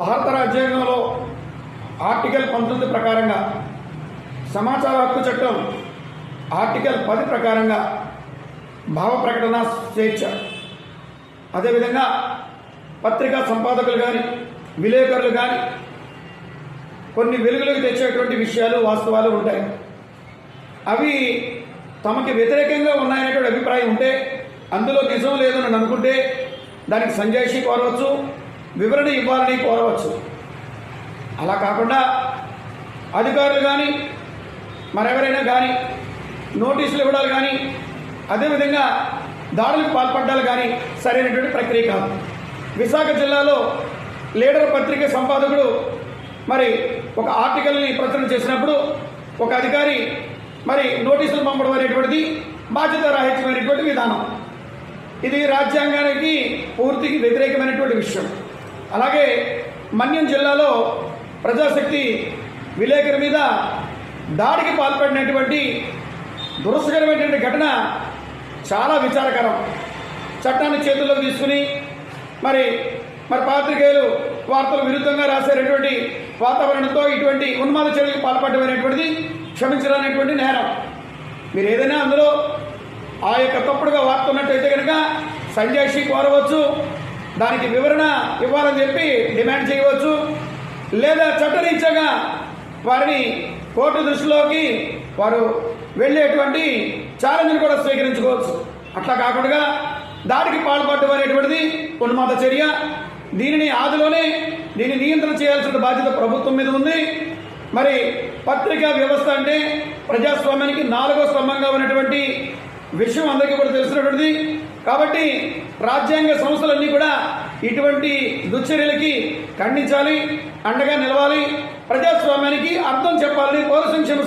భారత రాజ్యాంగంలో ఆర్టికల్ పంతొమ్మిది ప్రకారంగా సమాచార హక్కు చట్టం ఆర్టికల్ పది ప్రకారంగా భావ ప్రకటన స్వేచ్ఛ. అదేవిధంగా పత్రికా సంపాదకులు కానీ విలేకరులు కానీ కొన్ని వెలుగులోకి తెచ్చేటువంటి విషయాలు వాస్తవాలు ఉంటాయి. అవి తమకి వ్యతిరేకంగా ఉన్నాయనేటువంటి అభిప్రాయం ఉంటే అందులో నిజం లేదని అనుకుంటే దానికి సంజాయిషి కోరవచ్చు వివరణ ఇవ్వాలని కోరవచ్చు. అలా కాకుండా అధికారులు కానీ మరెవరైనా కానీ నోటీసులు ఇవ్వడాలు కానీ అదేవిధంగా దాడులకు పాల్పడ్డాలు కానీ సరైనటువంటి ప్రక్రియ కాదు. విశాఖ జిల్లాలో లీడర్ పత్రిక సంపాదకుడు మరి ఒక ఆర్టికల్ని ప్రచురణ చేసినప్పుడు ఒక అధికారి మరి నోటీసులు పంపడం అనేటువంటిది బాధ్యత రాహిత్యమైనటువంటి విధానం. ఇది రాజ్యాంగానికి పూర్తికి వ్యతిరేకమైనటువంటి విషయం. అలాగే మన్యం జిల్లాలో ప్రజాశక్తి విలేకరి మీద దాడికి పాల్పడినటువంటి దురసకరమైనటువంటి ఘటన చాలా విచారకరం. చట్టాన్ని చేతుల్లోకి తీసుకుని మరి మరి పాత్రికేయులు వార్తలు విరుద్ధంగా రాసేటటువంటి వాతావరణంతో ఇటువంటి ఉన్మాద చర్యలకు పాల్పడమైనటువంటిది అనేటువంటిది క్షమించడానికి నేరం. మీరు ఏదైనా అందులో ఆ యొక్క తప్పుడుగా వాడుతున్నట్టయితే కనుక సంజయ్ సంజాయిషి కోరవచ్చు దానికి వివరణ ఇవ్వాలని చెప్పి డిమాండ్ చేయవచ్చు. లేదా చట్టరీత్యాగా వారిని కోర్టు దృష్టిలోకి వారు వెళ్ళేటువంటి ఛాలెంజ్ని కూడా స్వీకరించుకోవచ్చు. అట్లా కాకుండా దాడికి పాల్పడడం అనేటువంటిది ఉన్మాద చర్య. దీనిని ఆదిలోనే దీన్ని నియంత్రణ చేయాల్సిన బాధ్యత ప్రభుత్వం మీద ఉంది. మరి పత్రికా వ్యవస్థ అంటే ప్రజాస్వామ్యానికి నాలుగో స్తంభంగా ఉన్నటువంటి విషయం అందరికీ కూడా తెలిసినటువంటిది. కాబట్టి రాజ్యాంగ సంస్థలన్నీ కూడా ఇటువంటి దుశ్చర్యలకి ఖండించాలి అండగా నిలవాలి. ప్రజాస్వామ్యానికి అర్థం చెప్పాలని పౌర సంక్షేమ